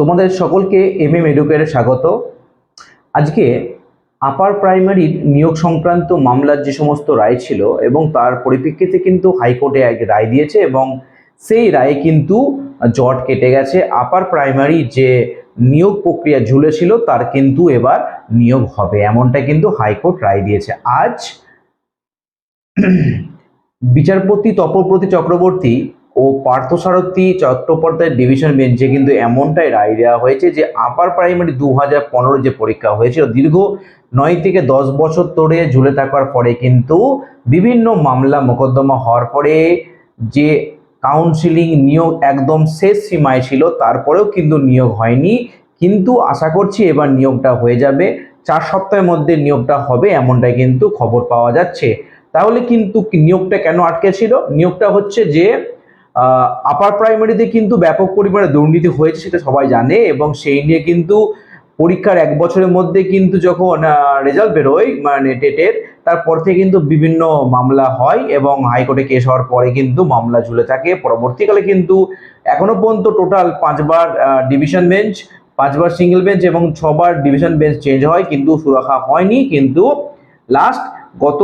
তোমাদের সকলকে M M এডুকেটে স্বাগত। আজকে আপার প্রাইমারির নিয়োগ সংক্রান্ত মামলার যে সমস্ত রায় ছিল এবং তার পরিপ্রেক্ষিতে কিন্তু হাইকোর্টে এক রায় দিয়েছে এবং সেই রায়ে কিন্তু জট কেটে গেছে। আপার প্রাইমারি যে নিয়োগ প্রক্রিয়া ঝুলেছিল তার কিন্তু এবার নিয়োগ হবে, এমনটা কিন্তু হাইকোর্ট রায় দিয়েছে। আজ বিচারপতি তপপ্রতি চক্রবর্তী ও পার্থসারথী চট্টোপাধ্যায় ডিভিশন বেঞ্চে কিন্তু এমনটাই রায় দেওয়া হয়েছে যে আপার প্রাইমারি দু হাজার পনেরো যে পরীক্ষা হয়েছিল, দীর্ঘ নয় থেকে দশ বছর ধরে ঝুলে থাকার পরে কিন্তু বিভিন্ন মামলা মোকদ্দমা হওয়ার পরে যে কাউন্সিলিং নিয়োগ একদম শেষ সীমায় ছিল, তারপরেও কিন্তু নিয়োগ হয়নি। কিন্তু আশা করছি এবার নিয়োগটা হয়ে যাবে। চার সপ্তাহের মধ্যে নিয়োগটা হবে এমনটাই কিন্তু খবর পাওয়া যাচ্ছে। তাহলে কিন্তু নিয়োগটা কেন আটকে ছিল? নিয়োগটা হচ্ছে যে আপার প্রাইমারিতে কিন্তু ব্যাপক পরিমাণে দুর্নীতি হয়েছে সেটা সবাই জানে এবং সেই নিয়ে কিন্তু পরীক্ষার এক বছরের মধ্যে কিন্তু যখন রেজাল্ট বেরোয় মানে টেটের, তারপর থেকে কিন্তু বিভিন্ন মামলা হয় এবং হাইকোর্টে কেস হওয়ার পরে কিন্তু মামলা ঝুলে থাকে। পরবর্তীকালে কিন্তু এখনও পর্যন্ত টোটাল পাঁচবার ডিভিশন বেঞ্চ পাঁচবার সিঙ্গেল বেঞ্চ এবং ছবার ডিভিশন বেঞ্চ চেঞ্জ হয়। কিন্তু সুরাখা হয়নি। কিন্তু লাস্ট গত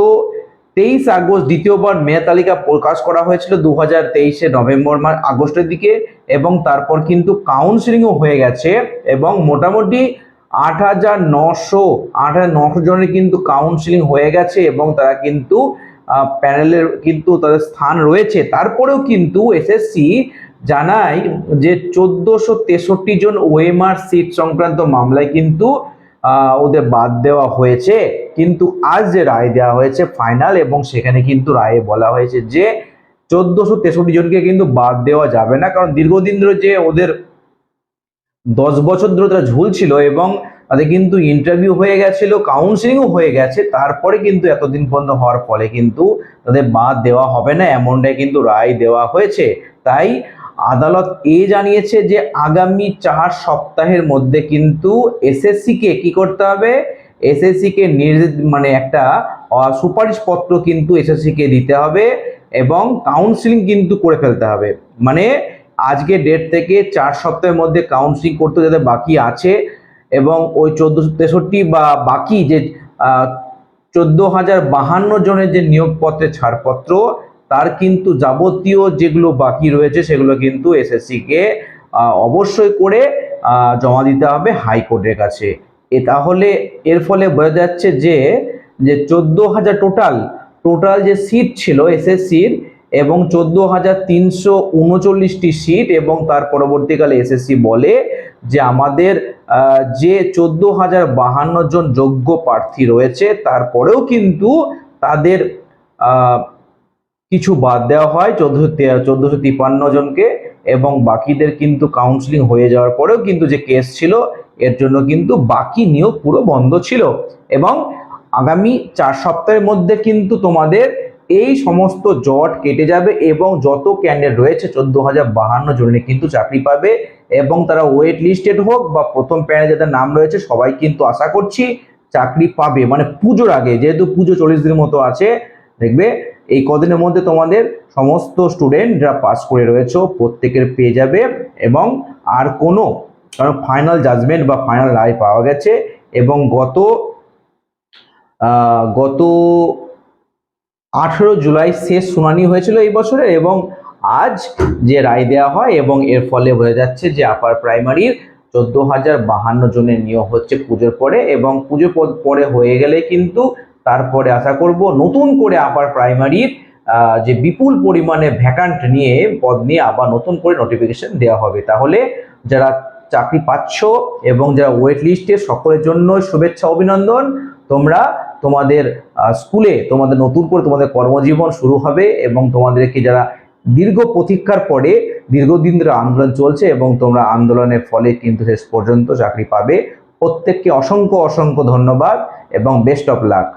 তেইশ আগস্ট দ্বিতীয়বার মেয়া তালিকা প্রকাশ করা হয়েছিল দু হাজার তেইশে নভেম্বর মাস আগস্টের দিকে এবং তারপর কিন্তু কাউন্সিলিংও হয়ে গেছে এবং মোটামুটি আট হাজার নশো আট হাজার নশো জনের কিন্তু কাউন্সিলিং হয়ে গেছে এবং তারা কিন্তু প্যানেলের কিন্তু তাদের স্থান রয়েছে। তারপরেও কিন্তু এসএসসি জানায় যে চোদ্দোশো তেষট্টি জন ওএমআর সিট সংক্রান্ত মামলায় কিন্তু ওদের বাদ দেওয়া হয়েছে, কিন্তু আজ যে রায় দেওয়া হয়েছে ফাইনাল এবং সেখানে কিন্তু রায়ে বলা হয়েছে যে চোদ্দশো তেষট্টি জনকে কিন্তু বাদ দেওয়া যাবে না, কারণ দীর্ঘদিন ধরে যে ওদের দশ বছর ধরে তারা ঝুলছিল এবং তাদের কিন্তু ইন্টারভিউ হয়ে গেছিল কাউন্সিলিংও হয়ে গেছে, তারপরে কিন্তু এতদিন পর্যন্ত হওয়ার ফলে কিন্তু তাদের বাদ দেওয়া হবে না, এমনটাই কিন্তু রায় দেওয়া হয়েছে। তাই আদালত এ জানিয়েছে যে আগামী চার সপ্তাহের মধ্যে কিন্তু এসএসসিকে কি করতে হবে? এসএসসিকে মানে একটা সুপারিশপত্র কিন্তু এসএসসিকে দিতে হবে এবং কাউন্সিলিং কিন্তু করে ফেলতে হবে। মানে আজকে ডেট থেকে চার সপ্তাহের মধ্যে কাউন্সিলিং করতে যাতে বাকি আছে এবং ওই চোদ্দোশো তেষট্টি বা বাকি যে চোদ্দ হাজার বাহান্ন জনের যে নিয়োগপত্রের ছাড়পত্র তার কিন্তু যাবতীয় যেগুলো বাকি রয়েছে সেগুলো কিন্তু এসএসসিকে অবশ্যই করে জমা দিতে হবে হাইকোর্টের কাছে। এ তাহলে এর ফলে বোঝা যাচ্ছে যে যে চোদ্দ হাজার টোটাল টোটাল যে সিট ছিল এসএসসির এবং চোদ্দ হাজার তিনশো উনচল্লিশটি সিট এবং তার পরবর্তীকালে এসএসসি বলে যে আমাদের যে চোদ্দ হাজার বাহান্ন জন যোগ্য প্রার্থী রয়েছে, তারপরেও কিন্তু তাদের কিছু বাদ দেওয়া হয় চোদ্দোশো চোদ্দোশো তিপ্পান্ন জনকে এবং বাকিদের কিন্তু কাউন্সিলিং হয়ে যাওয়ার পরেও কিন্তু যে কেস ছিল, এর জন্য কিন্তু বাকি নিয়োগ পুরো বন্ধ ছিল। এবং আগামী চার সপ্তাহের মধ্যে কিন্তু তোমাদের এই সমস্ত জট কেটে যাবে এবং যত ক্যান্ডিডেট রয়েছে চোদ্দ হাজার বাহান্ন জনে কিন্তু চাকরি পাবে এবং তারা ওয়েট লিস্টেড হোক বা প্রথম প্যানে যাদের নাম রয়েছে সবাই কিন্তু আশা করছি চাকরি পাবে। মানে পুজোর আগে, যেহেতু পুজো চল্লিশ দিনের মতো আছে, দেখবে এই কদিনের মধ্যে তোমাদের সমস্ত স্টুডেন্ট যারা পাস করে রয়েছে প্রত্যেকের পেয়ে যাবে এবং আর কোনো, কারণ ফাইনাল জাজমেন্ট বা ফাইনাল রায় পাওয়া গেছে এবং গত গত আঠেরো জুলাই শেষ শুনানি হয়েছিল এই বছরে এবং আজ যে রায় দেওয়া হয় এবং এর ফলে বোঝা যাচ্ছে যে আপার প্রাইমারির চোদ্দ হাজার বাহান্ন জনের নিয়োগ হচ্ছে পুজোর পরে এবং পুজোর পরে হয়ে গেলে কিন্তু তারপরে আশা করব নতুন করে আবার প্রাইমারির যে বিপুল পরিমাণে ভ্যাকান্ট নিয়ে, পদ নিয়ে আবার নতুন করে নোটিফিকেশন দেওয়া হবে। তাহলে যারা চাকরি পাচ্ছ এবং যারা ওয়েট লিস্টে সকলের জন্য শুভেচ্ছা, অভিনন্দন। তোমরা তোমাদের স্কুলে তোমাদের নতুন করে তোমাদের কর্মজীবন শুরু হবে এবং তোমাদেরকে যারা দীর্ঘ প্রতীক্ষার পরে দীর্ঘদিন ধরে আন্দোলন চলছে এবং তোমরা আন্দোলনের ফলে কিন্তু শেষ পর্যন্ত চাকরি পাবে। প্রত্যেককে অসংখ্য অসংখ্য ধন্যবাদ এবং বেস্ট অফ লাক